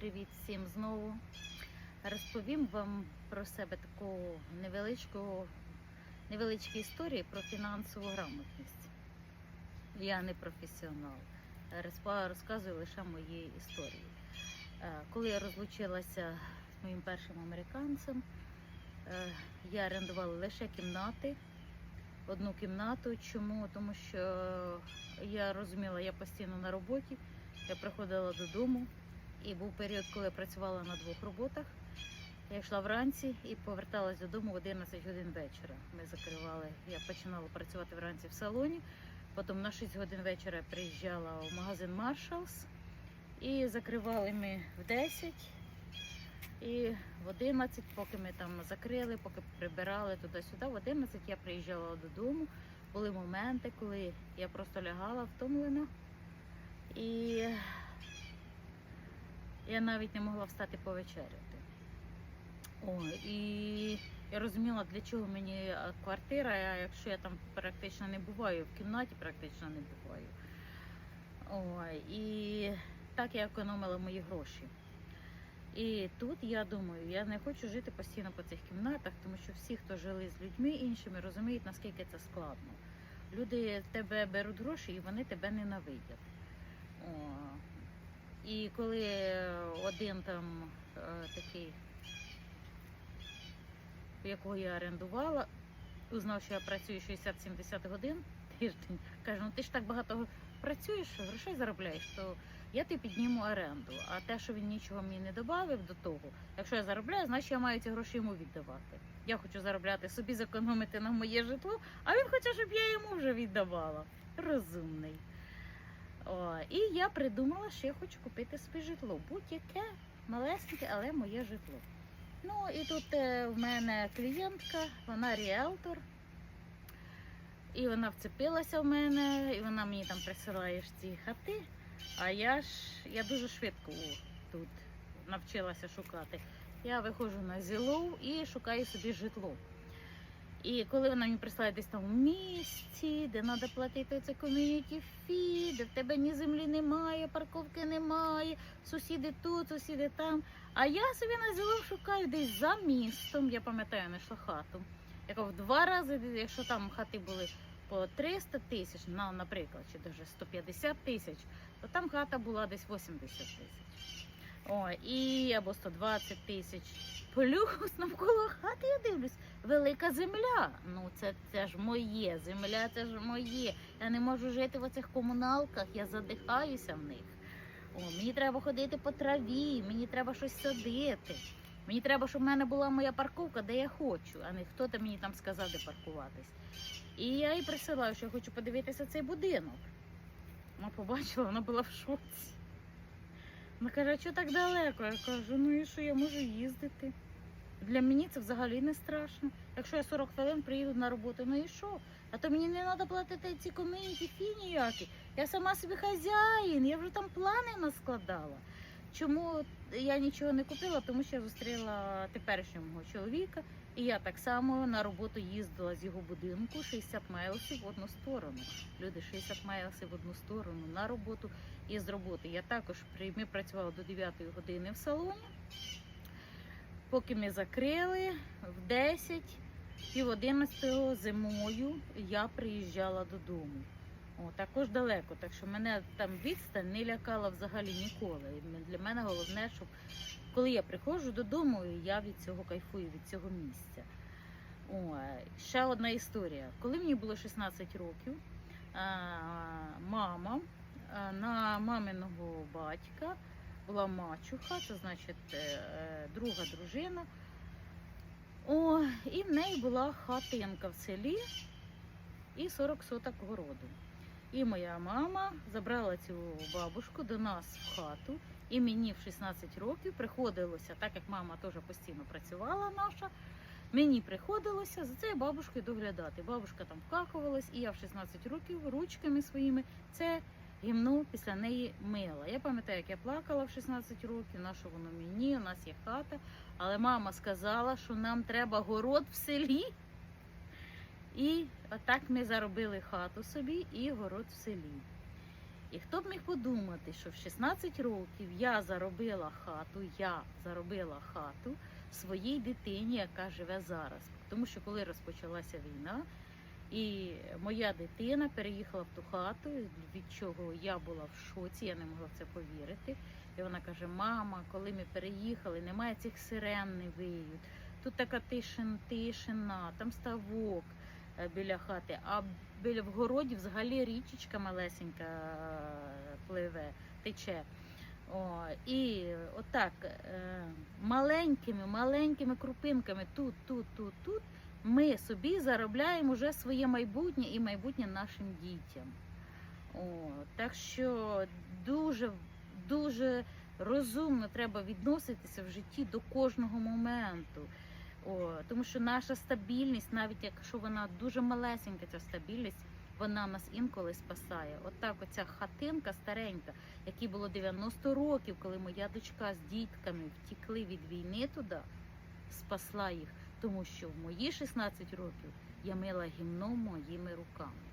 привіт всім знову. Розповім вам про себе таку невеличку, невеличкі історії про фінансову грамотність. Я не професіонал. Розказую лише мої історії. Е, Коли я розлучилася з моїм першим американцем, е, я орендувала лише кімнати, одну кімнату. Чому? Тому що я розуміла, я постійно на роботі. Я приходила додому, і був період, коли я працювала на двох роботах. Я йшла вранці і поверталась додому в 11 годин вечора. Ми закривали. Я починала працювати вранці в салоні. Потім на 6 годин вечора приїжджала в магазин Marshalls і закривали ми в 10. І в 11, поки ми там закрили, поки прибирали туди-сюди, в 11 я приїжджала додому. Були моменти, коли я просто лягала втомлена. І я навіть не могла встати повечеряти. О, і я розуміла, для чого мені е, квартира, якщо я там практично не буваю, в кімнаті практично не буваю. О, і так я економила мої гроші. І тут я думаю, я не хочу жити постійно по цих кімнатах, тому що всі, хто жили з людьми іншими, розуміють, наскільки це складно. Люди тебе беруть гроші і вони тебе ненавидять. О, і коли один там е, такий, якого я орендувала, узнав, що я працюю 60-70 годин тиждень, каже, ну ти ж так багато працюєш, грошей заробляєш, то я тобі підніму оренду. А те, що він нічого мені не додав до того, якщо я заробляю, значить я маю ці гроші йому віддавати. Я хочу заробляти собі, зекономити на моє житло, а він хоче, щоб я йому вже віддавала. Розумний. І я придумала, що я хочу купити собі житло. Будь-яке малесеньке, але моє житло. Ну і тут е, в мене клієнтка, вона ріелтор. І вона вцепилася в мене, і вона мені там присилає ці хати. А я ж я дуже швидко тут навчилася шукати. Я виходжу на зілов і шукаю собі житло. І коли вона мені присилає десь там в місті, де треба платити це ком'юніті фі, де в тебе ні землі немає, парковки немає, сусіди тут, сусіди там. А я собі на зілов шукаю десь за містом. Я пам'ятаю, знайшла хату. Яка в два рази, якщо там хати були по 300 тисяч, наприклад, чи даже 150 тисяч, то там хата була десь 80 тисяч. О, і або 120 тисяч. Плюс навколо хати я дивлюсь, велика земля. Ну це, це ж моє, земля це ж моє. Я не можу жити в оцих комуналках, я задихаюся в них. О, мені треба ходити по траві, мені треба щось садити. Мені треба, щоб в мене була моя парковка, де я хочу, а не хто там мені там сказав, де паркуватись. І я їй присилаю, що я хочу подивитися цей будинок. Вона побачила, вона була в шоці. Вона каже, а що так далеко? Я кажу, ну і що я можу їздити. Для мене це взагалі не страшно. Якщо я 40 хвилин приїду на роботу, ну і що? А то мені не треба платити ці комінті фі ніякі. Я сама собі хазяїн, я вже там плани наскладала. Чому я нічого не купила? Тому що я зустріла теперішнього чоловіка, і я так само на роботу їздила з його будинку 60 майлсів в одну сторону. Люди 60 майлсів в одну сторону на роботу і з роботи. Я також ми працювали до 9 години в салоні. Поки ми закрили в 10, пів 11 зимою я приїжджала додому. О, також далеко, так що мене там відстань не лякала взагалі ніколи. Для мене головне, щоб коли я приходжу додому, я від цього кайфую, від цього місця. О, ще одна історія. Коли мені було 16 років, мама на маминого батька була мачуха, це значить е, друга дружина. О, і в неї була хатинка в селі і 40 соток городу. І моя мама забрала цю бабушку до нас в хату, і мені в 16 років приходилося, так як мама теж постійно працювала наша, мені приходилося за цією бабушкою доглядати. Бабушка там вкакувалась, і я в 16 років ручками своїми це гімно після неї мила. Я пам'ятаю, як я плакала в 16 років, на що воно мені, у нас є хата. Але мама сказала, що нам треба город в селі. І отак ми заробили хату собі і город в селі. І хто б міг подумати, що в 16 років я заробила хату, я заробила хату своїй дитині, яка живе зараз. Тому що коли розпочалася війна, і моя дитина переїхала в ту хату, від чого я була в шоці, я не могла в це повірити. І вона каже: Мама, коли ми переїхали, немає цих сирен, не виють. Тут така тишин, тишина, там ставок біля хати, а біля в городі взагалі річечка малесенька е, пливе, тече. О, і отак е, маленькими, маленькими крупинками тут, тут, тут, тут ми собі заробляємо вже своє майбутнє і майбутнє нашим дітям. О, так що дуже, дуже розумно треба відноситися в житті до кожного моменту. О, тому що наша стабільність, навіть якщо вона дуже малесенька, ця стабільність, вона нас інколи спасає. Отак, оця хатинка старенька, якій було 90 років, коли моя дочка з дітками втікли від війни туди, спасла їх, тому що в мої 16 років я мила гімно моїми руками.